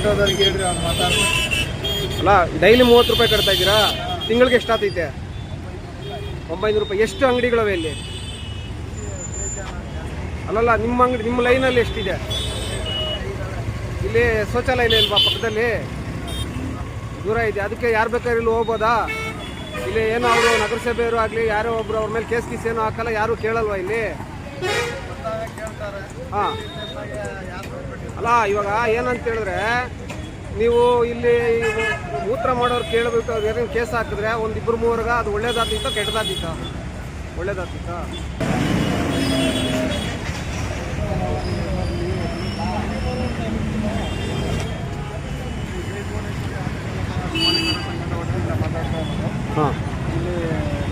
ಆಟೋದವ್ರಿಗೆ ಹೇಳ್ರಿ ಅವ್ರು ಅಲ್ಲ ಡೈಲಿ ಮೂವತ್ತು ರೂಪಾಯಿ ಕಟ್ತಾ ಇದ್ದೀರಾ? ತಿಂಗಳಿಗೆ ಎಷ್ಟಾಗ್ತೈತೆ ಒಂಬೈನೂರು ರೂಪಾಯಿ. ಎಷ್ಟು ಅಂಗಡಿಗಳವೆ ಇಲ್ಲಿ? ಅಲ್ಲಲ್ಲ, ನಿಮ್ಮ ಅಂಗಡಿ, ನಿಮ್ಮ ಲೈನಲ್ಲಿ ಎಷ್ಟಿದೆ? ಇಲ್ಲಿ ಶೌಚಾಲಯ ಇಲ್ವಾ ಪಕ್ಕದಲ್ಲಿ? ದೂರ ಇದೆ. ಅದಕ್ಕೆ ಯಾರು ಬೇಕಾದ್ರೆ ಇಲ್ಲಿ ಹೋಗ್ಬೋದಾ? ಇಲ್ಲಿ ಏನೋ ಅವರು ನಗರಸಭೆಯವರು ಆಗಲಿ, ಯಾರೋ ಒಬ್ರು ಅವ್ರ ಮೇಲೆ ಕೇಸ್ ಕೀಸ್ ಏನೋ ಹಾಕಲ್ಲ, ಯಾರು ಕೇಳಲ್ವಾ ಇಲ್ಲಿ? ಹಾಂ. ಅಲ್ಲ, ಇವಾಗ ಏನಂತ ಹೇಳಿದ್ರೆ, ನೀವು ಇಲ್ಲಿ ಮೂತ್ರ ಮಾಡೋರು ಕೇಳಬೇಕು ಏನೇನು ಕೇಸ್ ಹಾಕಿದ್ರೆ ಒಂದು ಇಬ್ಬರು ಮೂವರ್ಗ ಅದು ಒಳ್ಳೇದಾಗ್ತಿತ್ತು ಕೆಟ್ಟದಾಗ್ತಿತ್ತ? ಒಳ್ಳೇದಾಗ್ತಿತ್ತ? ಹಾಂ. ಇಲ್ಲಿ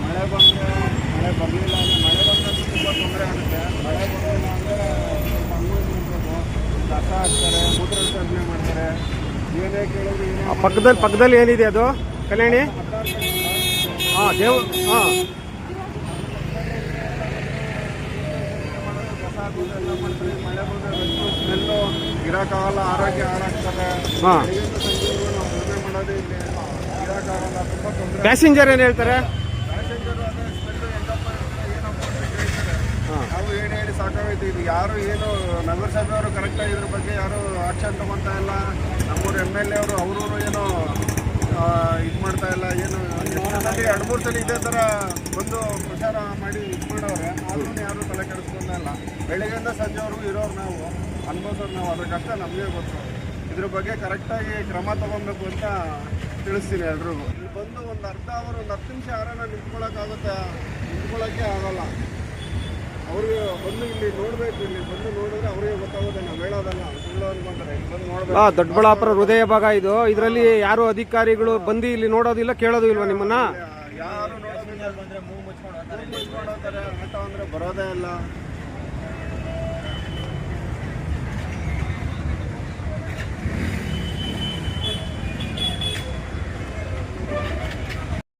ಮಳೆ ಬಂದರೆ, ಮಳೆ ಬರಲಿಲ್ಲ ಮಳೆ ಬಂದರೆ ತುಂಬ ತೊಂದರೆ ಆಗುತ್ತೆ. ಮಳೆ ಬರಲಿಲ್ಲ ಅಂದರೆ ಅಂಗಡಿ ನಿಲ್ಬೇಕು ಹಾಕ್ತಾರೆ ಮಾಡ್ತಾರೆ ಪಕ್ಕದಲ್ಲಿ ಪಕ್ಕದಲ್ಲಿ ಏನಿದೆ ಅದು? ಕಲ್ಯಾಣಿ? ಹಾಂ ದೇವ್ ಹಾಂ ಮಳೆ ಬಂದಾಗ ಸ್ಮೆಲ್ಲು ಆರೋಗ್ಯ ಹಾಂ. ಪ್ಯಾಸೆಂಜರ್ ಏನು ಹೇಳ್ತಾರೆ? ಸಾಕಾಗೈತೆ ಇದು ಯಾರು ಏನು ನಗರಸಭೆಯವರು ಕರೆಕ್ಟಾಗಿ ಇದ್ರ ಬಗ್ಗೆ ಯಾರು ಆಕ್ಷನ್ ತಗೊತಾ ಇಲ್ಲ. ನಮ್ಮೂರು ಎಂ ಎಲ್ ಎ ಅವರು ಏನು ಇದು ಮಾಡ್ತಾ ಇಲ್ಲ, ಏನು ಎಷ್ಟೊಂದಲ್ಲಿ ಎರಡು ಮೂರು ಸಲ ಇದೇ ಥರ ಬಂದು ಪ್ರಚಾರ ಮಾಡಿ ಇದು ಮಾಡೋರೆ ಆದ್ರೂ ಯಾರು ತಲೆ ಕೆಡಿಸ್ಕೊಂಡ ಇಲ್ಲ. ಬೆಳಗ್ಗೆಯಿಂದ ಸಂಜೆವರೆಗೂ ಇರೋರು ನಾವು ಅನ್ಬೋದವ್ರು ನಾವು ಅದ್ರ ಕಷ್ಟ ನಮಗೆ ಗೊತ್ತು. ಇದ್ರ ಬಗ್ಗೆ ಕರೆಕ್ಟಾಗಿ ಕ್ರಮ ತಗೊಬೇಕು ಅಂತ ತಿಳಿಸ್ತೀನಿ ಎಲ್ರಿಗೂ. ಇಲ್ಲಿ ಬಂದು ಒಂದು ಅರ್ಧ ಅವರು, ಒಂದು ಹತ್ತು ನಿಮಿಷ ಯಾರನ್ನ ನಿಂತ್ಕೊಳ್ಳೋಕ್ಕಾಗುತ್ತೆ ನಿಂತ್ಕೊಳ್ಳೋಕ್ಕೆ ಆಗಲ್ಲ. ಅವ್ರಿಗೆ ಬಂದು ಇಲ್ಲಿ ನೋಡ್ಬೇಕು ಇಲ್ಲಿ ಬಂದು ನೋಡಿದ್ರೆ ಅವ್ರಿಗೆ ನಾವು ಹೇಳೋದಲ್ಲ ಬಂದು ನೋಡ್ಬೇಕು. ಆ ದೊಡ್ಡಬಳ್ಳಾಪುರ ಹೃದಯ ಭಾಗ ಇದು. ಇದರಲ್ಲಿ ಯಾರು ಅಧಿಕಾರಿಗಳು ಬಂದು ಇಲ್ಲಿ ನೋಡೋದಿಲ್ಲ ಕೇಳೋದು ಇಲ್ವಾ ನಿಮ್ಮನ್ನ? ಯಾರು ನೋಡೋದಿಲ್ಲ. ಬಂದ್ರೆ ಮೂಗು ಮುಚ್ಕೊಂಡು ಹೋಗ್ತಾರೆ? ಆಟೋ ಅಂದ್ರೆ ಬರೋದೇ ಇಲ್ಲ.